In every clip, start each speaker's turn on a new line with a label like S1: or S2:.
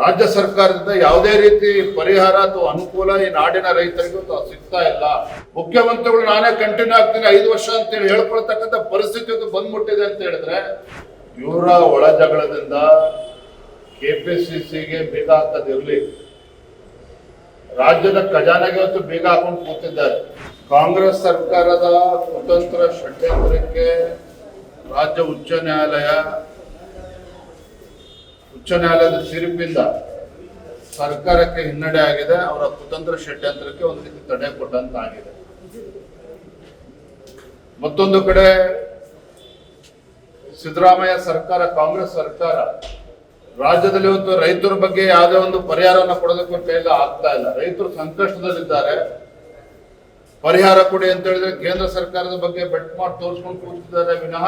S1: ರಾಜ್ಯ ಸರ್ಕಾರದಿಂದ ಯಾವುದೇ ರೀತಿ ಪರಿಹಾರ ಅಥವಾ ಅನುಕೂಲ ಈ ನಾಡಿನ ರೈತರಿಗೂ ಸಿಗ್ತಾ ಇಲ್ಲ. ಮುಖ್ಯಮಂತ್ರಿಗಳು ನಾನೇ ಕಂಟಿನ್ಯೂ ಆಗ್ತೀನಿ, ಐದು ವರ್ಷ ಅಂತೇಳಿ ಹೇಳ್ಕೊಳ್ತಕ್ಕಂಥ ಪರಿಸ್ಥಿತಿ ಬಂದ್ಬಿಟ್ಟಿದೆ ಅಂತ ಹೇಳಿದ್ರೆ, ಇವರ ಒಳ ಜಗಳದಿಂದ ಕೆಪಿಸಿಸಿಗೆ ಬೀಗ ಹಾಕದಿರ್ಲಿ ರಾಜ್ಯದ ಖಜಾನೆಗೆ ಅಂತೂ ಬೀಗ ಹಾಕೊಂಡು ಕೂತಿದ್ದಾರೆ. ಕಾಂಗ್ರೆಸ್ ಸರ್ಕಾರದ ಕುತಂತ್ರ ಷಡ್ಯಂತ್ರಕ್ಕೆ ರಾಜ್ಯ ಉಚ್ಚ ನ್ಯಾಯಾಲಯ ಉಚ್ಚ ನ್ಯಾಯಾಲಯದ ತೀರ್ಪಿಂದ ಸರ್ಕಾರಕ್ಕೆ ಹಿನ್ನಡೆ ಆಗಿದೆ. ಅವರ ಕುತಂತ್ರ ಷಡ್ಯಂತ್ರಕ್ಕೆ ಒಂದು ರೀತಿ ತಡೆ ಕೊಟ್ಟಂತಾಗಿದೆ. ಮತ್ತೊಂದು ಕಡೆ ಸಿದ್ದರಾಮಯ್ಯ ಸರ್ಕಾರ, ಕಾಂಗ್ರೆಸ್ ಸರ್ಕಾರ ರಾಜ್ಯದಲ್ಲಿ ಒಂದು ರೈತರ ಬಗ್ಗೆ ಯಾವುದೇ ಒಂದು ಪರಿಹಾರವನ್ನು ಕೊಡೋದಕ್ಕೆ ಕೈಯಲ್ಲಿ ಆಗ್ತಾ ಇಲ್ಲ. ರೈತರು ಸಂಕಷ್ಟದಲ್ಲಿದ್ದಾರೆ. ಪರಿಹಾರ ಕೊಡಿ ಅಂತ ಹೇಳಿದ್ರೆ ಕೇಂದ್ರ ಸರ್ಕಾರದ ಬಗ್ಗೆ ಬೆಟ್ ಮಾಡಿ ತೋರಿಸ್ಕೊಂಡು ಕೂತಿದ್ದಾರೆ. ವಿನಃ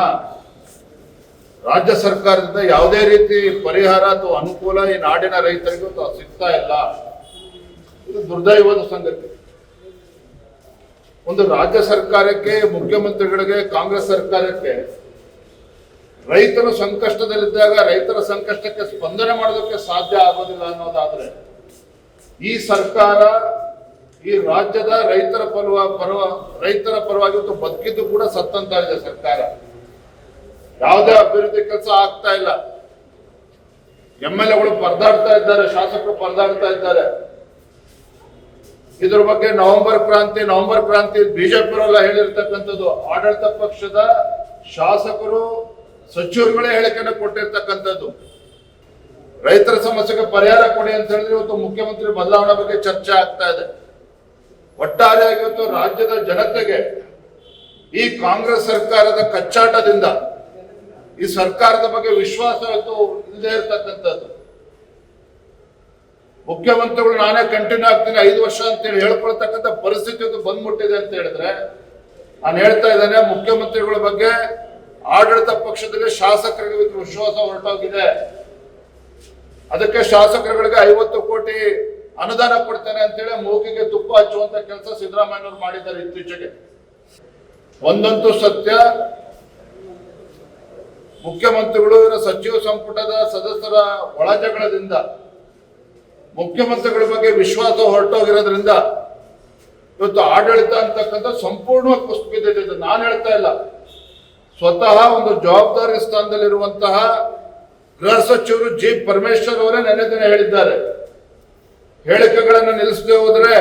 S1: ರಾಜ್ಯ ಸರ್ಕಾರದಿಂದ ಯಾವುದೇ ರೀತಿ ಪರಿಹಾರ ಅಥವಾ ಅನುಕೂಲ ಈ ನಾಡಿನ ರೈತರಿಗೂ ಸಿಗ್ತಾ ಇಲ್ಲ. ಇದು ದುರ್ದೈವದ ಸಂಗತಿ. ಒಂದು ರಾಜ್ಯ ಸರ್ಕಾರಕ್ಕೆ, ಮುಖ್ಯಮಂತ್ರಿಗಳಿಗೆ, ಕಾಂಗ್ರೆಸ್ ಸರ್ಕಾರಕ್ಕೆ ರೈತರು ಸಂಕಷ್ಟದಲ್ಲಿದ್ದಾಗ ರೈತರ ಸಂಕಷ್ಟಕ್ಕೆ ಸ್ಪಂದನೆ ಮಾಡೋದಕ್ಕೆ ಸಾಧ್ಯ ಆಗೋದಿಲ್ಲ ಅನ್ನೋದಾದ್ರೆ ಈ ಸರ್ಕಾರ ಈ ರಾಜ್ಯದ ರೈತರ ಪರವ ಪರವ ರೈತರ ಪರವಾಗಿ ಇವತ್ತು ಬದುಕಿದ್ದು ಕೂಡ ಸತ್ತಂತ ಇದೆ ಸರ್ಕಾರ. ಯಾವುದೇ ಅಭಿವೃದ್ಧಿ ಕೆಲಸ ಆಗ್ತಾ ಇಲ್ಲ. ಎಂ ಎಲ್ ಎಗಳು ಪರದಾಡ್ತಾ ಇದ್ದಾರೆ, ಶಾಸಕರು ಪರದಾಡ್ತಾ ಇದ್ದಾರೆ. ಇದ್ರ ಬಗ್ಗೆ ನವೆಂಬರ್ ಕ್ರಾಂತಿ ನವೆಂಬರ್ ಕ್ರಾಂತಿ ಬಿಜೆಪಿಯವರೆಲ್ಲ ಹೇಳಿರ್ತಕ್ಕಂಥದ್ದು, ಆಡಳಿತ ಪಕ್ಷದ ಶಾಸಕರು ಸಚಿವರುಗಳೇ ಹೇಳಿಕೆಯನ್ನು ಕೊಟ್ಟಿರ್ತಕ್ಕಂಥದ್ದು. ರೈತರ ಸಮಸ್ಯೆಗೆ ಪರಿಹಾರ ಕೊಡಿ ಅಂತ ಹೇಳಿದ್ರೆ ಇವತ್ತು ಮುಖ್ಯಮಂತ್ರಿ ಬದಲಾವಣೆ ಬಗ್ಗೆ ಚರ್ಚೆ ಆಗ್ತಾ ಇದೆ. ಒಟ್ಟಾರೆಯಾಗಿ ಇವತ್ತು ರಾಜ್ಯದ ಜನತೆಗೆ ಈ ಕಾಂಗ್ರೆಸ್ ಸರ್ಕಾರದ ಕಚ್ಚಾಟದಿಂದ ಈ ಸರ್ಕಾರದ ಬಗ್ಗೆ ವಿಶ್ವಾಸ ಇಲ್ಲದೆ ಇರತಕ್ಕಂಥದ್ದು. ಮುಖ್ಯಮಂತ್ರಿಗಳು ನಾನೇ ಕಂಟಿನ್ಯೂ ಆಗ್ತೀನಿ, ಐದು ವರ್ಷ ಅಂತೇಳಿ ಹೇಳ್ಕೊಳ್ತಕ್ಕಂಥ ಪರಿಸ್ಥಿತಿ ಬಂದ್ಬಿಟ್ಟಿದೆ ಅಂತ ಹೇಳಿದ್ರೆ, ನಾನು ಹೇಳ್ತಾ ಇದ್ದೇನೆ, ಮುಖ್ಯಮಂತ್ರಿಗಳ ಬಗ್ಗೆ ಆಡಳಿತ ಪಕ್ಷದಲ್ಲಿ ಶಾಸಕರಿಗೆ ವಿಶ್ವಾಸ ಹೊರಟೋಗಿದೆ. ಅದಕ್ಕೆ ಶಾಸಕರುಗಳಿಗೆ ಐವತ್ತು ಕೋಟಿ ಅನುದಾನ ಕೊಡ್ತೇನೆ ಅಂತೇಳಿ ಮೂಗಿಗೆ ತುಪ್ಪ ಹಚ್ಚುವಂತ ಕೆಲಸ ಸಿದ್ದರಾಮಯ್ಯವ್ರು ಮಾಡಿದ್ದಾರೆ ಇತ್ತೀಚೆಗೆ. ಒಂದಂತೂ ಸತ್ಯ ಮುಖ್ಯಮಂತ್ರಿಗಳು ಇವರ ಸಚಿವ ಸಂಪುಟದ ಸದಸ್ಯರ ಒಳಜಗಳದಿಂದ ಮುಖ್ಯಮಂತ್ರಿಗಳ ಬಗ್ಗೆ ವಿಶ್ವಾಸ ಹೊರಟೋಗಿರೋದ್ರಿಂದ ಇವತ್ತು ಆಡಳಿತ ಅಂತಕ್ಕಂಥ ಸಂಪೂರ್ಣವಾಗಿ ಬಿದ್ದಿದೆ ನಾನು ಹೇಳ್ತಾ ಇಲ್ಲ. ಸ್ವತಃ ಒಂದು ಜವಾಬ್ದಾರಿ ಸ್ಥಾನದಲ್ಲಿರುವಂತಹ ಗೃಹ ಸಚಿವರು ಜಿ ಪರಮೇಶ್ವರ್ ಅವರೇ ನೆನೆ ದಿನ ಹೇಳಿದ್ದಾರೆ. ಹೇಳಿಕೆಗಳನ್ನು ನಿಲ್ಲಿಸದೆ ಹೋದ್ರೆ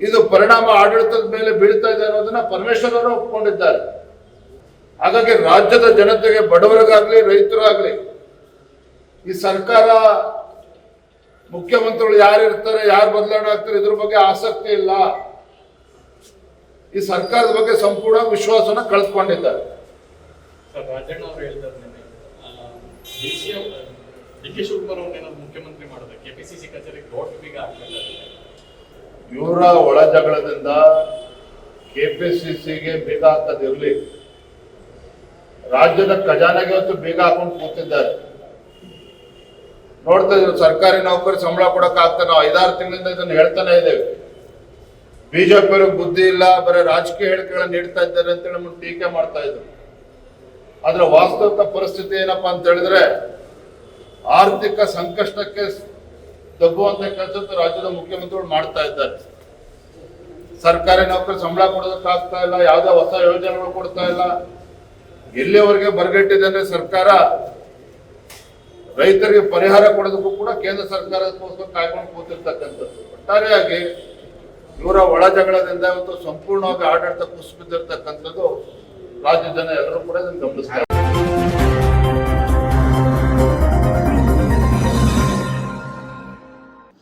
S1: ಇದು ಪರಿಣಾಮ ಆಡಳಿತದ ಮೇಲೆ ಬೀಳ್ತಾ ಇದೆ ಅನ್ನೋದನ್ನ ಪರಮೇಶ್ವರ್ ಅವರು ಒಪ್ಕೊಂಡಿದ್ದಾರೆ. ಹಾಗಾಗಿ ರಾಜ್ಯದ ಜನತೆಗೆ ಬಡವರಿಗಾಗ್ಲಿ ರೈತರಾಗ್ಲಿ ಈ ಸರ್ಕಾರ ಮುಖ್ಯಮಂತ್ರಿಗಳು ಯಾರು ಇರ್ತಾರೆ ಯಾರು ಬದಲಾವಣೆ ಆಗ್ತಾರೆ ಇದ್ರ ಬಗ್ಗೆ ಆಸಕ್ತಿ ಇಲ್ಲ. ಈ ಸರ್ಕಾರದ ಬಗ್ಗೆ ಸಂಪೂರ್ಣ ವಿಶ್ವಾಸನ
S2: ಕಳೆದುಕೊಂಡಿದ್ದಾರೆ.
S1: ಇವರ ಒಳ ಜಗಳದಿಂದ ಕೆಪಿಸಿಸಿಗೆ ಬೀಗ ಹಾಕದಿರ್ಲಿ. ರಾಜ್ಯದ ಖಜಾನೆಗೆ ಇವತ್ತು ಬೀಗ ಹಾಕೊಂಡು ಕೂತಿದ್ದಾರೆ. ನೋಡ್ತಾ ಇದ್ರು, ಸರ್ಕಾರಿ ನೌಕರಿ ಸಂಬಳ ಕೊಡಕ್ ಆಗ್ತಾ ನಾವು ಐದಾರು ತಿಂಗಳಿಂದ ಇದನ್ನ ಹೇಳ್ತಾನೆ ಇದ್ದೇವೆ. ಬಿಜೆಪಿ ಅವ್ರಿಗೆ ಬುದ್ಧಿ ಇಲ್ಲ, ಬರೀ ರಾಜಕೀಯ ಹೇಳಿಕೆಗಳನ್ನ ನೀಡ್ತಾ ಇದ್ದಾರೆ ಅಂತೇಳಿ ನಮ್ಮನ್ನು ಟೀಕೆ ಮಾಡ್ತಾ ಇದ್ರು. ಆದ್ರೆ ವಾಸ್ತವಿಕ ಪರಿಸ್ಥಿತಿ ಏನಪ್ಪಾ ಅಂತ ಹೇಳಿದ್ರೆ, ಆರ್ಥಿಕ ಸಂಕಷ್ಟಕ್ಕೆ ದಬ್ಬುವಂತ ಕೆಲಸ ರಾಜ್ಯದ ಮುಖ್ಯಮಂತ್ರಿಗಳು ಮಾಡ್ತಾ ಇದ್ದಾರೆ. ಸರ್ಕಾರಿ ನೌಕರಿ ಸಂಬಳ ಕೊಡೋದಕ್ಕಾಗ್ತಾ ಇಲ್ಲ, ಯಾವುದೇ ಹೊಸ ಯೋಜನೆಗಳು ಕೊಡ್ತಾ ಇಲ್ಲ. ಎಲ್ಲಿವರೆಗೆ ಬರಗಟ್ಟಿದೆ ಅಂದ್ರೆ ಸರ್ಕಾರ ರೈತರಿಗೆ ಪರಿಹಾರ ಕೊಡೋದಕ್ಕೂ ಕೂಡ ಕೇಂದ್ರ ಸರ್ಕಾರಕ್ಕೋಸ್ಕರ ಕಾಯ್ಕೊಂಡು ಕೂತಿರ್ತಕ್ಕಂಥದ್ದು. ಒಟ್ಟಾರೆಯಾಗಿ ಇವರ ಒಳ ಜಗಳದಿಂದ ಇವತ್ತು ಸಂಪೂರ್ಣವಾಗಿ ಆಡಳಿತ ಕುಸಿಬಿದ್ದಿರ್ತಕ್ಕಂಥದ್ದು ರಾಜ್ಯ ಜನ ಎಲ್ಲರೂ ಕೂಡ ಗಮನಿಸ್ತಾರೆ